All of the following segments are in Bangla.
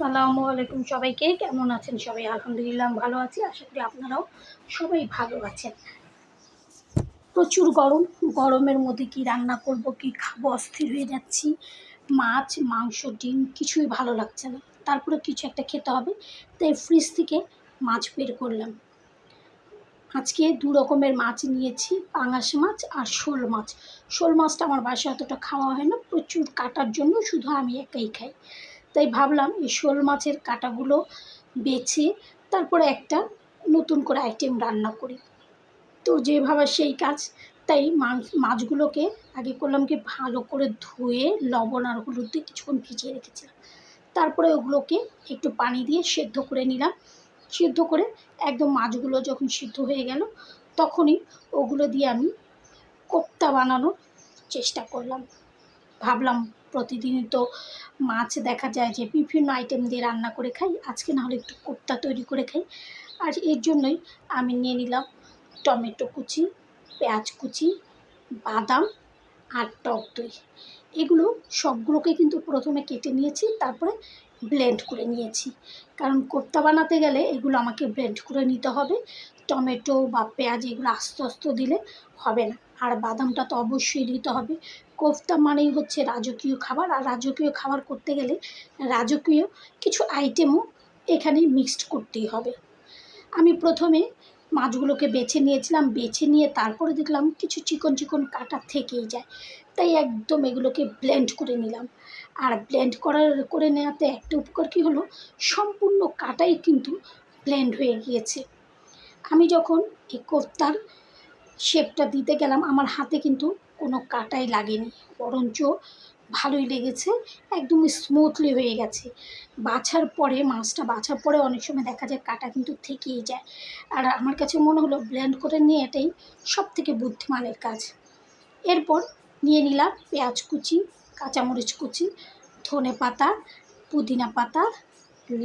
আসসালামু আলাইকুম সবাইকে। কেমন আছেন সবাই? আলহামদুলিল্লাহ ভালো আছি। আশা করি আপনারাও সবাই ভালো আছেন। প্রচুর গরম। গরমের মধ্যে কি রান্না করব, কি খাব, অস্থির হয়ে যাচ্ছি। মাছ, মাংস, ডিম কিছুই ভালো লাগছে না। তারপরে কিছু একটা খেতে হবে। তাই ফ্রিজ থেকে মাছ বের করলাম। আজকে দু রকমের মাছ নিয়েছি। পাঙাশ মাছ আর শোল মাছ। শোল মাছটা আমার বাসায় অতটা খাওয়া হয় না। প্রচুর কাটার জন্য শুধু আমি একাই খাই। তাই ভাবলাম এই শোল মাছের কাটাগুলো বেছে তারপরে একটা নতুন করে আইটেম রান্না করি। তো যেভাবে সেই কাজ, তাই মাছ, মাছগুলোকে আগে করলাম কি ভালো করে ধুয়ে লবণ আর হলুদ দিয়ে কিছুক্ষণ ভিজিয়ে রেখেছিলাম। তারপরে ওগুলোকে একটু পানি দিয়ে সেদ্ধ করে নিলাম। সিদ্ধ করে একদম মাছগুলো যখন সিদ্ধ হয়ে গেল, তখনই ওগুলো দিয়ে আমি কোপ্তা বানানোর চেষ্টা করলাম। ভাবলাম প্রতিদিনই তো মাছ দেখা যায় যে বিভিন্ন আইটেম দিয়ে রান্না করে খাই। আজকে না হলে একটু কোপ্তা তৈরি করে খাই। আর এর জন্যই আমি নিয়ে নিলাম টমেটো কুচি, পেঁয়াজ কুচি, বাদাম আর টক দই। এগুলো সবগুলোকে কিন্তু প্রথমে কেটে নিয়েছি, তারপরে ব্লেন্ড করে নিয়েছি। কারণ কোপ্তা বানাতে গেলে এগুলো আমাকে ব্লেন্ড করে নিতে হবে। টমেটো বা পেঁয়াজ এগুলো আস্তে আস্তে দিলে হবে না। আর বাদামটা তো অবশ্যই দিতে হবে। কোফতা মানেই হচ্ছে রাজকীয় খাবার। আর রাজকীয় খাবার করতে গেলে রাজকীয় কিছু আইটেমও এখানে মিক্সড করতেই হবে। আমি প্রথমে মাছগুলোকে বেছে নিয়েছিলাম। বেছে নিয়ে তারপরে দেখলাম কিছু চিকন চিকন কাটা থেকেই যায়। তাই একদম এগুলোকে ব্লেন্ড করে নিলাম। আর ব্লেন্ড করার, করে নেওয়াতে একটা উপকার কী হলো? সম্পূর্ণ কাটাই কিন্তু ব্লেন্ড হয়ে গিয়েছে। আমি যখন এই কোফতার শেপটা দিতে গেলাম, আমার হাতে কিন্তু কোনো কাটাই লাগেনি, বরঞ্চ ভালোই লেগেছে, একদম স্মুথলি হয়ে গেছে। বাছার পরে, মাছটা বাছার পরে অনেক সময় দেখা যায় কাটা কিন্তু থেকেই যায়। আর আমার কাছে মনে হলো ব্লেন্ড করে নিয়ে এটাই সব থেকে বুদ্ধিমানের কাজ। এরপর নিয়ে নিলাম পেঁয়াজ কুচি, কাঁচামরিচ কুচি, ধনে পাতা, পুদিনা পাতা,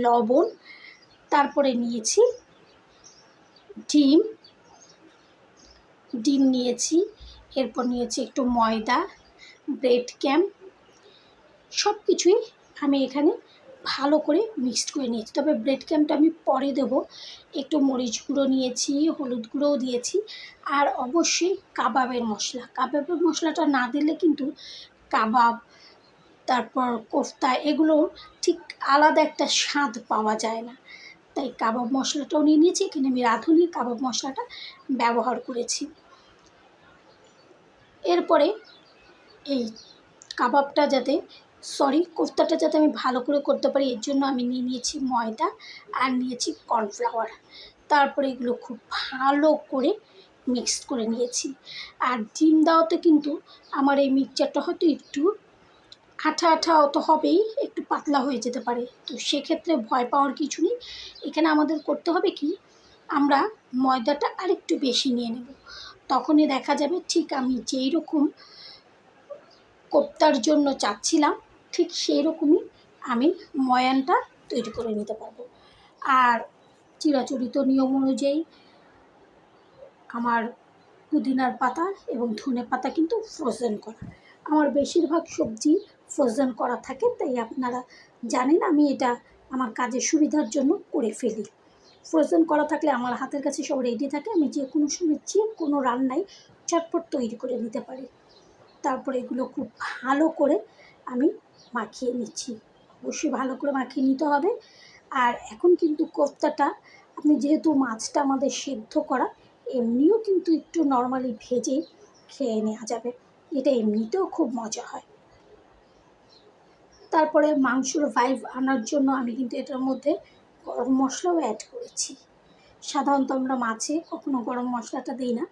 লবণ, তারপরে নিয়েছি ডিম। ডিম নিয়েছি এরপর নিয়েছি একটু ময়দা ব্রেড ক্যাম্প সব কিছুই আমি এখানে ভালো করে মিক্সড করে নিয়েছি। তবে ব্রেড ক্যাম্পটা আমি পরে দেব। একটু মরিচ গুঁড়ো নিয়েছি, হলুদ গুঁড়োও দিয়েছি আর অবশ্যই কাবাবের মশলা। কাবাবের মশলাটা না দিলে কিন্তু কাবাব, তারপর কোফতা এগুলো ঠিক আলাদা একটা স্বাদ পাওয়া যায় না। তাই কাবাব মশলাটাও নিয়ে নিয়েছি। এখানে আমি রাঁধুনি কাবাব মশলাটা ব্যবহার করেছি। এরপরে এই কাবাবটা যাতে সরি কোফতাটা যাতে আমি ভালো করে করতে পারি, এর জন্য আমি নিয়ে নিয়েছি ময়দা আর নিয়েছি কর্নফ্লাওয়ার। তারপরে এগুলো খুব ভালো করে মিক্সড করে নিয়েছি। আর ডিম দেওয়াতে কিন্তু আমার এই মিক্সচারটা হয়তো একটু আঠা আঠা অত হবেই, একটু পাতলা হয়ে যেতে পারে। তো সেক্ষেত্রে ভয় পাওয়ার কিছু নেই। এখানে আমাদের করতে হবে কি, আমরা ময়দাটা আরেকটু বেশি নিয়ে নেব। তখনই দেখা যাবে ঠিক আমি যেই রকম কোপ্তার জন্য চাচ্ছিলাম, ঠিক সেই রকমই আমি ময়ানটা তৈরি করে নিতে পারব। আর চিরাচরিত নিয়ম অনুযায়ী আমার পুদিনার পাতা এবং ধনে পাতা কিন্তু ফ্রোজেন করা। আমার বেশিরভাগ সবজি ফ্রোজেন করা থাকে, তাই আপনারা জানেন আমি এটা আমার কাজের সুবিধার জন্য করে ফেলি। ফ্রোজেন করা থাকলে আমার হাতের কাছে সব রেডি থাকে, আমি যে কোনো সময় যে কোনো রান্নায় চটপট তৈরি করে নিতে পারি। তারপরে এগুলো খুব ভালো করে আমি মাখিয়ে নিচ্ছি। অবশ্যই ভালো করে মাখিয়ে নিতে হবে। আর এখন কিন্তু কোফতাটা, আপনি যেহেতু মাছটা আমাদের সেদ্ধ করা, এমনিও কিন্তু একটু নর্মালি ভেজে খেয়ে নেওয়া যাবে। এটা এমনিতেও খুব মজা হয়। তারপরে মাংসর ভাইভ আনার জন্য আমি কিন্তু এটার মধ্যে গরম মশলাও অ্যাড করেছি। সাধারণত আমরা মাছে কখনো গরম মশলাটা দিই না।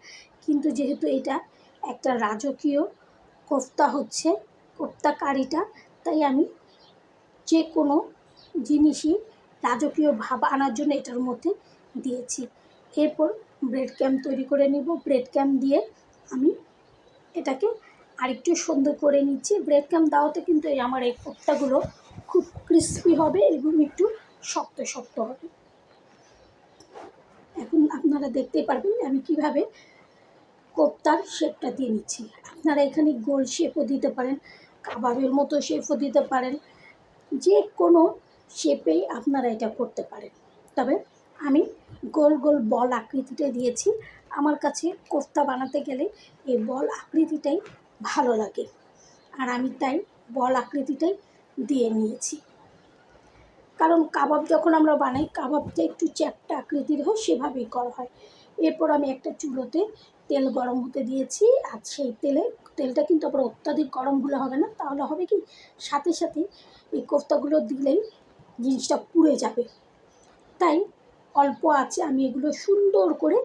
কিন্তু যেহেতু এটা একটা রাজকীয় কোফতা হচ্ছে, কোফতা কারিটা, তাই আমি যে কোনো জিনিসই রাজকীয় ভাব আনার জন্য এটার মধ্যে দিয়েছি। এরপর ব্রেড ক্যাম্প তৈরি করে নিব। ব্রেড ক্যাম্প দিয়ে আমি এটাকে আরেকটু সুন্দর করে নিচ্ছি। ব্রেড ক্যাম্প দাওয়াতে কিন্তু এই আমার এই কোফতাগুলো খুব ক্রিস্পি হবে এবং একটু শক্ত শক্ত হবে। এখন আপনারা দেখতে পারবেন আমি কীভাবে কোপ্তার শেপটা দিয়ে নিচ্ছি। আপনারা এখানে গোল শেপও দিতে পারেন, কাবাবের মতো শেপও দিতে পারেন, যে কোনো শেপেই আপনারা এটা করতে পারেন। তবে আমি গোল গোল বল আকৃতিটা দিয়েছি। আমার কাছে কোফতা বানাতে গেলে এই বল আকৃতিটাই ভালো লাগে। আর আমি তাই বল আকৃতিটাই দিয়ে নিয়েছি। কারণ কাবাব যখন আমরা বানাই, কাবাবটা একটু চ্যাপটা আকৃতির হয় সেভাবেই করা হয়। এরপর আমি একটা চুলোতে তেল গরম হতে দিয়েছি, আর সেই তেলে, তেলটা কিন্তু আবার অত্যাধিক গরম হলে হবে না, তাহলে হবে কি? সাথে সাথে এই কোফতাগুলো দিলেই জিনিসটা পুড়ে যাবে। তাই অল্প আছে, আমি এগুলো সুন্দর করে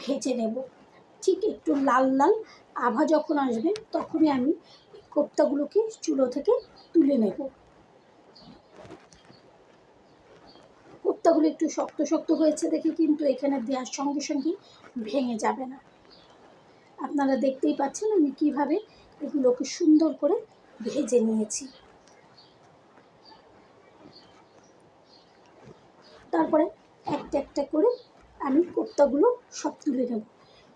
ভেজে নেব। ঠিক একটু লাল লাল আভা যখন আসবে, তখনই আমি এই কোফতাগুলোকে চুলো থেকে তুলে নেব। কোফতাগুলো একটু শক্ত শক্ত হয়েছে দেখে কিন্তু এখানে দেওয়ার সঙ্গে সঙ্গে ভেঙে যাবে না। আপনারা দেখতেই পাচ্ছেন আমি কীভাবে এগুলোকে সুন্দর করে ভেজে নিয়েছি। তারপরে একটা একটা করে আমি কোপ্তাগুলো সব তুলে নেব।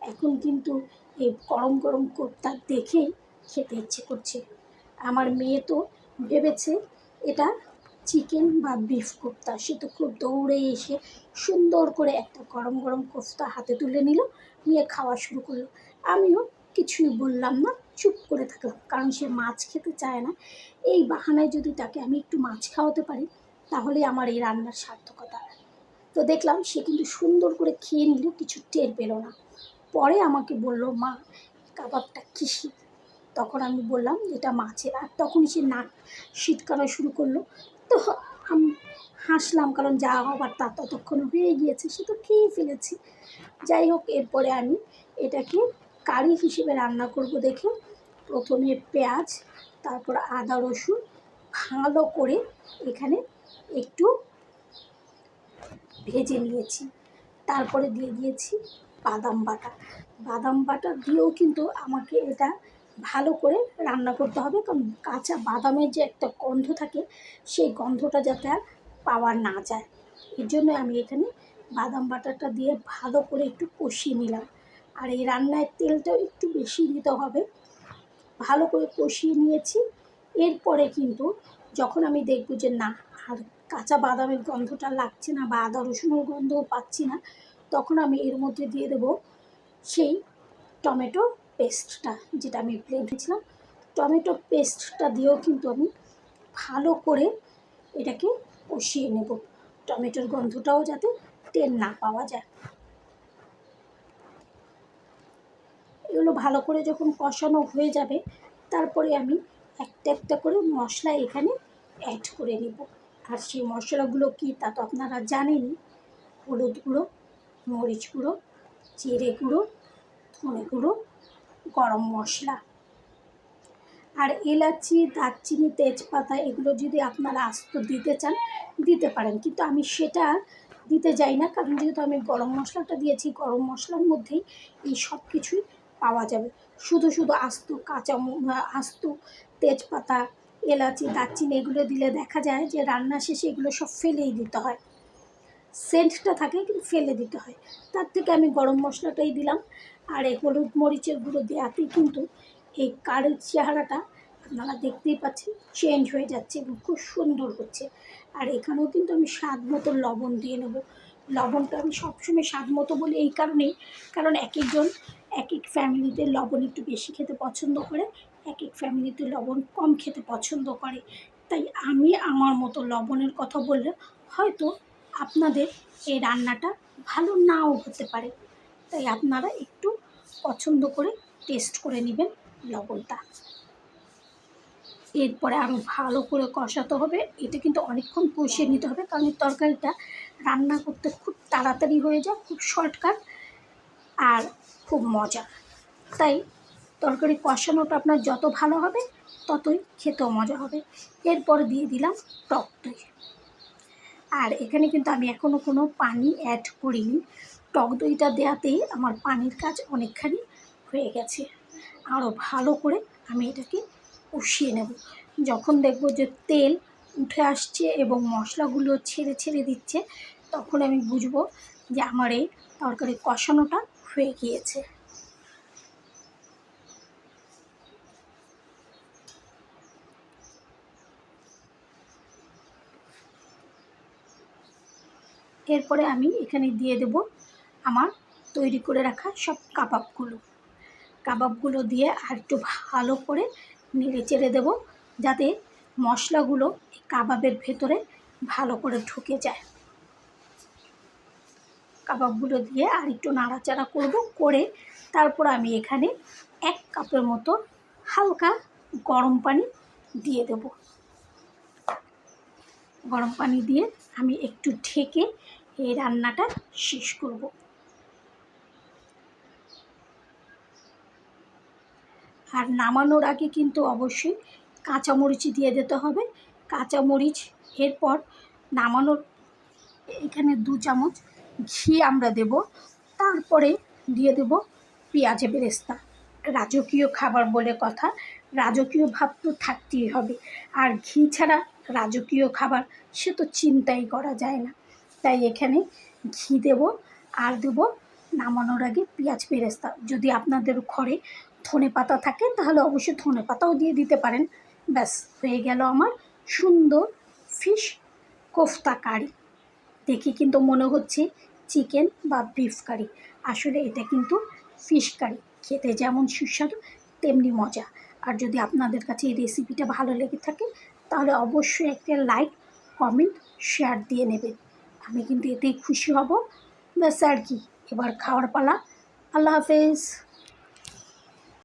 এখন কিন্তু এই গরম গরম কোপ্তা দেখেই খেতে ইচ্ছে করছে। আমার মেয়ে তো ভেবেছে এটা চিকেন বা বিফ কোপ্তা। সে তো খুব দৌড়ে এসে সুন্দর করে একটা গরম গরম কোফতা হাতে তুলে নিল, নিয়ে খাওয়া শুরু করল। আমিও কিছুই বললাম না, চুপ করে থাকলাম, কারণ সে মাছ খেতে চায় না। এই বাহানায় যদি তাকে আমি একটু মাছ খাওয়াতে পারি, তাহলে আমার এই রান্নার সার্থকতা। তো দেখলাম সে কিন্তু সুন্দর করে খেয়ে নিল, কিছু টের পেল না। পরে আমাকে বলল, মা, কাবাবটা কিসি তখন আমি বললাম, এটা মাছের। আর তখনই সে নাক শীতকানো শুরু করল। তো আমি হাসলাম, কারণ যা হবার তা ততক্ষণ হয়ে গিয়েছে, সে তো খেয়ে ফেলেছি। যাই হোক, এরপরে আমি এটাকে কারি হিসেবে রান্না করব দেখে। প্রথমে পেঁয়াজ, তারপর আদা, রসুন ভালো করে এখানে একটু ভেজে নিয়েছি। তারপরে দিয়ে দিয়েছি বাদাম বাটা। বাদাম বাটা দিয়েও কিন্তু আমাকে এটা ভালো করে রান্না করতে হবে। কারণ কাঁচা বাদামের যে একটা গন্ধ থাকে, সেই গন্ধটা যাতে আর পাওয়া না যায়। এর জন্য আমি এখানে বাদাম বাটাটা দিয়ে ভালো করে একটু কষিয়ে নিলাম। আর এই রান্নায় তেলটাও একটু বেশি দিতে হবে। ভালো করে কষিয়ে নিয়েছি। এরপরে কিন্তু যখন আমি দেখব যে না, আর কাঁচা বাদামের গন্ধটা লাগছে না বা আদা রসুনের গন্ধও পাচ্ছি না, তখন আমি এর মধ্যে দিয়ে দেবো সেই টমেটো পেস্টটা যেটা আমি প্লেন দিয়েছিলাম, টমেটো পেস্টটা দিয়েও কিন্তু আমি ভালো করে এটাকে কষিয়ে নেব। টমেটোর গন্ধটাও যাতে তেল না পাওয়া যায়। এগুলো ভালো করে যখন কষানো হয়ে যাবে, তারপরে আমি একটা একটা করে মশলা এখানে অ্যাড করে নেব। আর সেই মশলাগুলো কী তা তো আপনারা জানেনই। হলুদ গুঁড়ো, মরিচ গুঁড়ো, জিরে গুঁড়ো, ধনে গুঁড়ো গরম মশলা আর এলাচি, দারচিনি, তেজপাতা এগুলো যদি আপনারা আস্ত দিতে চান, দিতে পারেন। কিন্তু আমি সেটা দিতে যাই না, কারণ যেহেতু আমি গরম মশলাটা দিয়েছি, গরম মশলার মধ্যেই এই সব কিছুই পাওয়া যাবে। শুধু শুধু আস্ত কাঁচা আস্ত তেজপাতা, এলাচি, দারচিনি এগুলো দিলে দেখা যায় যে রান্না শেষে এগুলো সব ফেলেই দিতে হয়। সেন্টটা থাকে কিন্তু ফেলে দিতে হয়। তার থেকে আমি গরম মশলাটাই দিলাম। আর এই হলুদ মরিচের গুঁড়ো দেওয়াতেই কিন্তু এই কারের চেহারাটা আপনারা দেখতেই পাচ্ছেন চেঞ্জ হয়ে যাচ্ছে এবং খুব সুন্দর হচ্ছে। আর এখানেও কিন্তু আমি স্বাদ মতো লবণ দিয়ে নেব। লবণটা আমি সবসময় স্বাদ মতো বলি এই কারণেই। কারণ এক একজন, এক এক ফ্যামিলিতে লবণ একটু বেশি খেতে পছন্দ করে, এক এক ফ্যামিলিতে লবণ কম খেতে পছন্দ করে। তাই আমি আমার মতো লবণের কথা বললে হয়তো আপনাদের এই রান্নাটা ভালো নাও হতে পারে। তাই আপনারা একটু পছন্দ করে টেস্ট করে নেবেন লবণটা। এরপরে আরও ভালো করে কষাতে হবে। এটা কিন্তু অনেকক্ষণ কষিয়ে নিতে হবে কারণ এই তরকারিটা রান্না করতে খুব তাড়াতাড়ি হয়ে যায়, খুব শর্টকাট আর খুব মজা তাই তরকারি কষানোটা আপনার যত ভালো হবে, ততই খেতেও মজা হবে। এরপর দিয়ে দিলাম টক দই। আর এখানে কিন্তু আমি এখনও কোনো পানি অ্যাড করিনি। টক দইটা দেওয়াতেই আমার পানির কাজ অনেকখানি হয়ে গেছে। আরও ভালো করে আমি এটাকে কষিয়ে নেব। যখন দেখব যে তেল উঠে আসছে এবং মশলাগুলো ছেড়ে ছেড়ে দিচ্ছে, তখন আমি বুঝব যে আমার এই তরকারি কষানোটা হয়ে গিয়েছে। এরপরে আমি এখানে দিয়ে দেব আমার তৈরি করে রাখা সব কাবাবগুলো। কাবাবগুলো দিয়ে আর একটু ভালো করে নেড়ে চেড়ে দেবো যাতে মশলাগুলো কাবাবের ভেতরে ভালো করে ঢুকে যায়। কাবাবগুলো দিয়ে আর একটু নাড়াচাড়া করব করে তারপর আমি এখানে এক কাপের মতো হালকা গরম পানি দিয়ে দেব। গরম পানি দিয়ে আমি একটু ঢেকে এই রান্নাটা শেষ করব। আর নামানোর আগে কিন্তু অবশ্যই কাঁচামরিচ দিয়ে দিতে হবে। কাঁচামরিচ এরপর নামানোর এখানে দু চামচ ঘি আমরা দেব। তারপরে দিয়ে দেব পেঁয়াজে বেরেস্তা। রাজকীয় খাবার বলে কথা। রাজকীয় ভাব তো থাকতেই হবে। আর ঘি ছাড়া রাজকীয় খাবার সে তো চিন্তাই করা যায় না। তাই এখানে ঘি দেব আর দেব নামানোর আগে পেঁয়াজ বেরেস্তা। যদি আপনাদের ঘরে ধনে পাতা থাকে, তাহলে অবশ্যই ধনে পাতাও দিয়ে দিতে পারেন। ব্যাস, হয়ে গেল আমার সুন্দর ফিশ কোফতা কারি দেখে কিন্তু মনে হচ্ছে চিকেন বা বিফ কারি আসলে এটা কিন্তু ফিশ কারি খেতে যেমন সুস্বাদু, তেমনি মজা। আর যদি আপনাদের কাছে এই রেসিপিটা ভালো লেগে থাকে, তাহলে অবশ্যই একটা লাইক কমেন্ট শেয়ার দিয়ে নেবেন। আমি কিন্তু এতেই খুশি হব। ব্যাস আর কি, এবার খাওয়ার পালা। আল্লাহ হাফেজ।